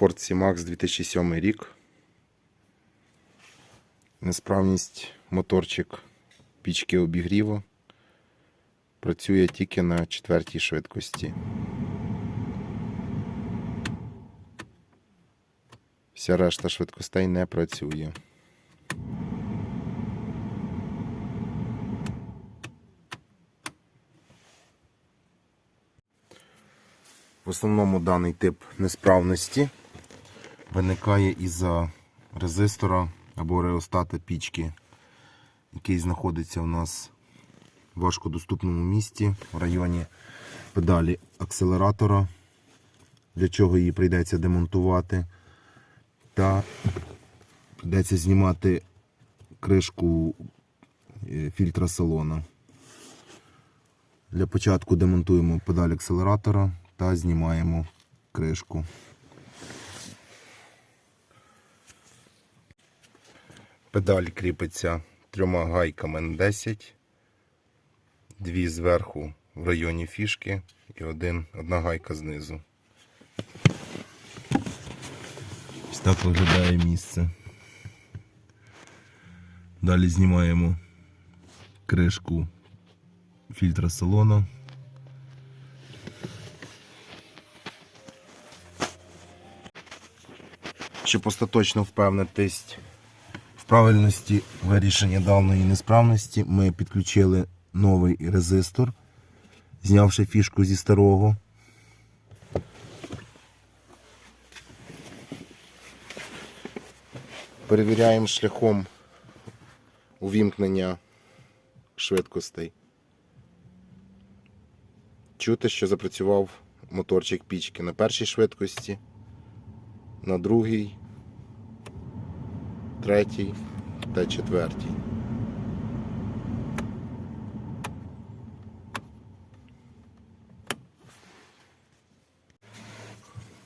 Ford C-Max 2007 рік. Несправність моторчик пічки обігріву. Працює тільки на четвертій швидкості. Вся решта швидкостей не працює. В основному даний тип несправності виникає із-за резистора або реостата пічки, який знаходиться у нас в важкодоступному місці в районі педалі акселератора, для чого її прийдеться демонтувати, та прийдеться знімати кришку е, фільтра салона. Для початку демонтуємо педаль акселератора та знімаємо кришку. Педаль кріпиться трьома гайками на 10, дві зверху в районі фішки і один, одна гайка знизу. Ось так виглядає місце. Далі знімаємо кришку фільтра салону. Щоб остаточно впевнитись правильності вирішення даної несправності, ми підключили новий резистор, знявши фішку зі старого. Перевіряємо шляхом увімкнення швидкостей. Чути, що запрацював моторчик пічки на першій швидкості, на другій, третій та четвертій.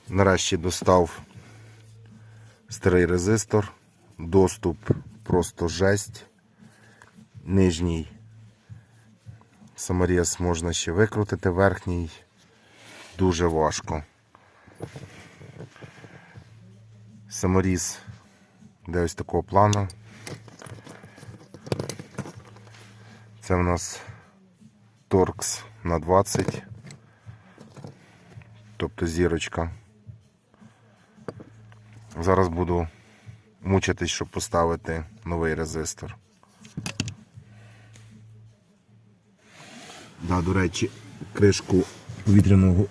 Нарешті достав старий резистор, доступ просто жесть. Нижній саморіз можна ще викрутити, верхній дуже важко. Саморіз де ось такого плану. Це в нас торкс на 20, тобто зірочка. Зараз буду мучитись, щоб поставити новий резистор. Да, до речі, кришку повітряного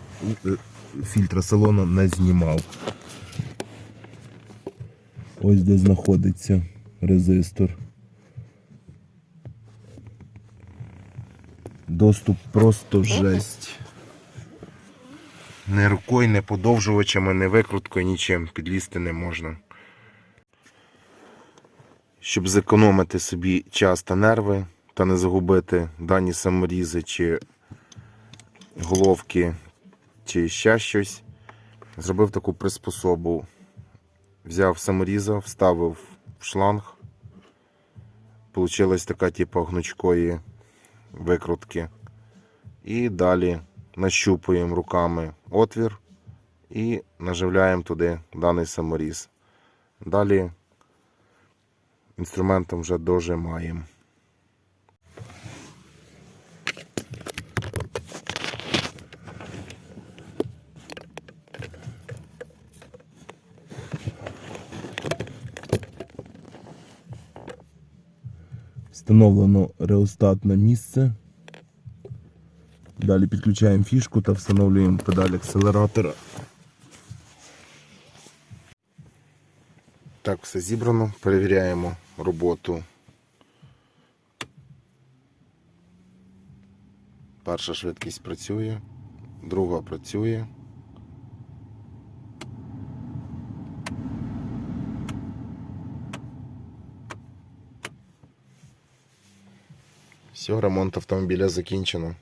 е, фільтра салону не знімав. Ось де знаходиться резистор. Доступ просто жесть. Не рукою, не подовжувачами, не викруткою, нічим підлізти не можна. Щоб зекономити собі час та нерви та не загубити дані саморізи чи головки чи ще щось, зробив таку приспособу. Взяв саморіза, вставив в шланг. Получилась така типу гнучкої викрутки. І далі нащупуємо руками отвір і наживляємо туди даний саморіз. Далі інструментом вже дожимаємо. Встановлено реостат на місце. Далі підключаємо фішку та встановлюємо педаль акселератора. Так, все зібрано. Перевіряємо роботу. Перша швидкість працює, друга працює. Все, ремонт автомобіля закінчено.